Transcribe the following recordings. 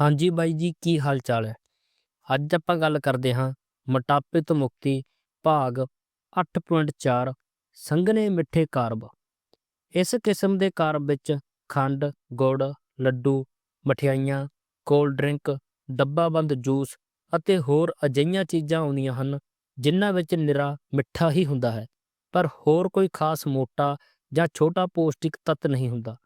ਹਾਂਜੀ ਬਾਈ ਜੀ, ਕੀ ਹਾਲ ਚਾਲ ਹੈ? ਅੱਜ ਆਪਾਂ ਗੱਲ ਕਰਦੇ ਹਾਂ ਮੋਟਾਪੇ ਤੋਂ ਮੁਕਤੀ ਭਾਗ 8.4 ਸੰਘਣੇ ਮਿੱਠੇ ਕਾਰਬ। ਇਸ ਕਿਸਮ ਦੇ ਕਾਰਬ ਵਿੱਚ ਖੰਡ, ਗੁੜ, ਲੱਡੂ, ਮਠਿਆਈਆਂ ਕੋਲਡ ਡਰਿੰਕ ਡੱਬਾਬੰਦ ਜੂਸ ਅਤੇ ਹੋਰ ਅਜਿਹੀਆਂ ਚੀਜ਼ਾਂ ਆਉਂਦੀਆਂ ਹਨ ਜਿਨ੍ਹਾਂ ਵਿੱਚ ਨਿਰਾ ਮਿੱਠਾ ਹੀ ਹੁੰਦਾ ਹੈ, ਪਰ ਹੋਰ ਕੋਈ ਖਾਸ ਮੋਟਾ ਜਾਂ ਛੋਟਾ ਪੌਸ਼ਟਿਕ ਤੱਤ ਨਹੀਂ ਹੁੰਦਾ।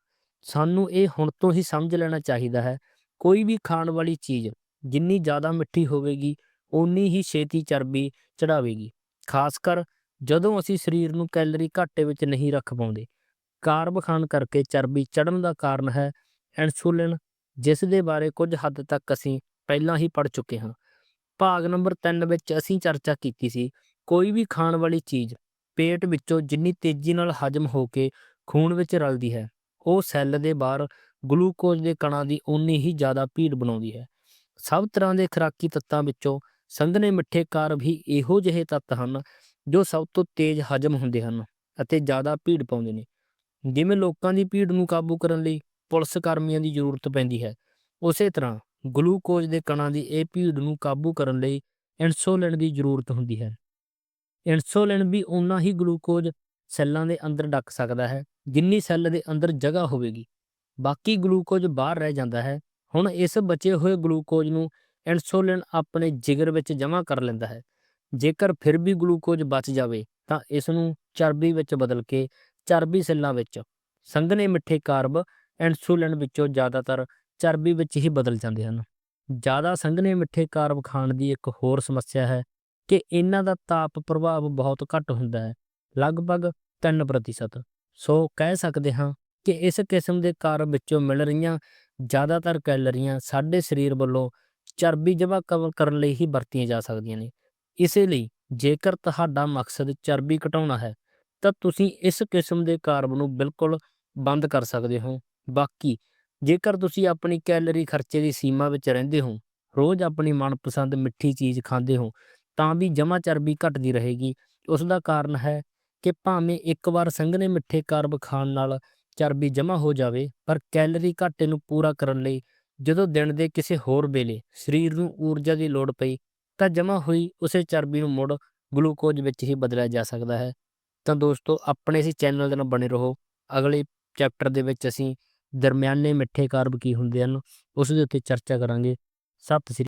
ਸਾਨੂੰ ਇਹ ਹੁਣ ਤੋਂ ਹੀ ਸਮਝ ਲੈਣਾ ਚਾਹੀਦਾ ਹੈ ਕੋਈ ਵੀ ਖਾਣ ਵਾਲੀ ਚੀਜ਼ ਜਿੰਨੀ ਜ਼ਿਆਦਾ ਮਿੱਠੀ ਹੋਵੇਗੀ ਉਨੀ ਹੀ ਛੇਤੀ ਚਰਬੀ ਚੜਾਵੇਗੀ। ਖਾਸ ਕਰ ਜਦੋਂ ਅਸੀਂ ਸਰੀਰ ਨੂੰ ਕੈਲਰੀ ਘਾਟੇ ਵਿੱਚ ਨਹੀਂ ਰੱਖ ਪਾਉਂਦੇ। ਕਾਰਬ ਖਾਣ ਕਰਕੇ ਚਰਬੀ ਚੜਨ ਦਾ ਕਾਰਨ ਹੈ ਇਨਸੂਲਿਨ ਜਿਸ ਦੇ ਬਾਰੇ ਕੁਝ ਹੱਦ ਤੱਕ ਅਸੀਂ ਪਹਿਲਾਂ ਹੀ ਪੜ ਚੁੱਕੇ ਹਾਂ। ਭਾਗ ਨੰਬਰ 3 ਵਿੱਚ ਅਸੀਂ ਚਰਚਾ ਕੀਤੀ ਸੀ, ਕੋਈ ਵੀ ਖਾਣ ਵਾਲੀ ਚੀਜ਼ ਪੇਟ ਵਿੱਚੋਂ ਜਿੰਨੀ ਤੇਜ਼ੀ ਨਾਲ ਹਜਮ ਹੋ ਕੇ ਖੂਨ ਵਿੱਚ ਰਲਦੀ ਹੈ, ਉਹ ਸੈੱਲ ਦੇ ਬਾਹਰ ਗਲੂਕੋਜ਼ ਦੇ ਕਣਾਂ ਦੀ ਓਨੀ ਹੀ ਜ਼ਿਆਦਾ ਭੀੜ ਬਣਾਉਂਦੀ ਹੈ। ਸਭ ਤਰ੍ਹਾਂ ਦੇ ਖੁਰਾਕੀ ਤੱਤਾਂ ਵਿੱਚੋਂ ਸੰਘਣੇ ਮਿੱਠੇ ਕਾਰਬ ਹੀ ਇਹੋ ਜਿਹੇ ਤੱਤ ਹਨ ਜੋ ਸਭ ਤੋਂ ਤੇਜ਼ ਹਜਮ ਹੁੰਦੇ ਹਨ ਅਤੇ ਜ਼ਿਆਦਾ ਭੀੜ ਪਾਉਂਦੇ ਨੇ। ਜਿਵੇਂ ਲੋਕਾਂ ਦੀ ਭੀੜ ਨੂੰ ਕਾਬੂ ਕਰਨ ਲਈ ਪੁਲਿਸ ਕਰਮੀਆਂ ਦੀ ਜ਼ਰੂਰਤ ਪੈਂਦੀ ਹੈ, ਉਸੇ ਤਰ੍ਹਾਂ ਗਲੂਕੋਜ਼ ਦੇ ਕਣਾਂ ਦੀ ਇਹ ਭੀੜ ਨੂੰ ਕਾਬੂ ਕਰਨ ਲਈ ਇਨਸੂਲਿਨ ਦੀ ਜ਼ਰੂਰਤ ਹੁੰਦੀ ਹੈ। ਇਨਸੂਲਿਨ ਵੀ ਉਨਾ ਹੀ ਗਲੂਕੋਜ਼ ਸੈੱਲਾਂ ਦੇ ਅੰਦਰ ਡੱਕ ਸਕਦਾ ਹੈ ਜਿੰਨੀ ਸੈੱਲ ਦੇ ਅੰਦਰ ਜਗ੍ਹਾ ਹੋਵੇਗੀ। ਬਾਕੀ ਗਲੂਕੋਜ਼ ਬਾਹਰ ਰਹਿ ਜਾਂਦਾ ਹੈ। ਹੁਣ ਇਸ ਬਚੇ ਹੋਏ ਗਲੂਕੋਜ਼ ਨੂੰ ਇਨਸੂਲਿਨ ਆਪਣੇ ਜਿਗਰ ਵਿੱਚ ਜਮ੍ਹਾਂ ਕਰ ਲੈਂਦਾ ਹੈ। ਜੇਕਰ ਫਿਰ ਵੀ ਗਲੂਕੋਜ਼ ਬਚ ਜਾਵੇ, ਤਾਂ ਇਸ ਨੂੰ ਚਰਬੀ ਵਿੱਚ ਬਦਲ ਕੇ ਚਰਬੀ ਸੈੱਲਾਂ ਵਿੱਚ ਸੰਘਣੇ ਮਿੱਠੇ ਕਾਰਬ ਇਨਸੂਲਿਨ ਵਿੱਚੋਂ ਜ਼ਿਆਦਾਤਰ ਚਰਬੀ ਵਿੱਚ ਹੀ ਬਦਲ ਜਾਂਦੇ ਹਨ। ਜ਼ਿਆਦਾ ਸੰਘਣੇ ਮਿੱਠੇ ਕਾਰਬ ਖਾਣ ਦੀ ਇੱਕ ਹੋਰ ਸਮੱਸਿਆ ਹੈ ਕਿ ਇਹਨਾਂ ਦਾ ਤਾਪ ਪ੍ਰਭਾਵ ਬਹੁਤ ਘੱਟ ਹੁੰਦਾ ਹੈ, ਲਗਭਗ 3% ਸੋ ਕਹਿ ਸਕਦੇ ਹਾਂ ਕਿ ਇਸ ਕਿਸਮ ਦੇ ਕਾਰਬ ਵਿੱਚੋਂ ਮਿਲ ਰਹੀਆਂ ਜ਼ਿਆਦਾਤਰ ਕੈਲਰੀਆਂ ਸਾਡੇ ਸਰੀਰ ਵੱਲੋਂ ਚਰਬੀ ਜਮ੍ਹਾਂ ਕਰਨ ਲਈ ਹੀ ਵਰਤੀਆਂ ਜਾ ਸਕਦੀਆਂ ਨੇ। ਇਸੇ ਲਈ ਜੇਕਰ ਤੁਹਾਡਾ ਮਕਸਦ ਚਰਬੀ ਘਟਾਉਣਾ ਹੈ, ਤਾਂ ਤੁਸੀਂ ਇਸ ਕਿਸਮ ਦੇ ਕਾਰਬ ਨੂੰ ਬਿਲਕੁਲ ਬੰਦ ਕਰ ਸਕਦੇ ਹੋ। ਬਾਕੀ ਜੇਕਰ ਤੁਸੀਂ ਆਪਣੀ ਕੈਲਰੀ ਖਰਚੇ ਦੀ ਸੀਮਾ ਵਿੱਚ ਰਹਿੰਦੇ ਹੋ, ਰੋਜ਼ ਆਪਣੀ ਮਨਪਸੰਦ ਮਿੱਠੀ ਚੀਜ਼ ਖਾਂਦੇ ਹੋ, ਤਾਂ ਵੀ ਜਮਾ ਚਰਬੀ ਘਟਦੀ ਰਹੇਗੀ। ਉਸ ਦਾ ਕਾਰਨ ਹੈ ਕਿ ਭਾਵੇਂ ਇੱਕ ਵਾਰ ਸੰਘਣੇ ਮਿੱਠੇ ਕਾਰਬ ਖਾਣ ਨਾਲ ਚਰਬੀ ਜਮ੍ਹਾਂ ਹੋ ਜਾਵੇ, ਪਰ ਕੈਲਰੀ ਘਾਟੇ ਨੂੰ ਪੂਰਾ ਕਰਨ ਲਈ ਜਦੋਂ ਦਿਨ ਦੇ ਕਿਸੇ ਹੋਰ ਵੇਲੇ ਸਰੀਰ ਨੂੰ ਊਰਜਾ ਦੀ ਲੋੜ ਪਈ, ਤਾਂ ਜਮ੍ਹਾਂ ਹੋਈ ਉਸੇ ਚਰਬੀ ਨੂੰ ਮੁੜ ਗਲੂਕੋਜ਼ ਵਿੱਚ ਹੀ ਬਦਲਿਆ ਜਾ ਸਕਦਾ ਹੈ। ਤਾਂ ਦੋਸਤੋ, ਆਪਣੇ ਇਸ ਚੈਨਲ ਦੇ ਨਾਲ ਬਣੇ ਰਹੋ। ਅਗਲੇ ਚੈਪਟਰ ਦੇ ਵਿੱਚ ਅਸੀਂ ਦਰਮਿਆਨੇ ਮਿੱਠੇ ਕਾਰਬ ਕੀ ਹੁੰਦੇ ਹਨ, ਉਸ ਦੇ ਉੱਤੇ ਚਰਚਾ ਕਰਾਂਗੇ। ਸਤਿ ਸ੍ਰੀ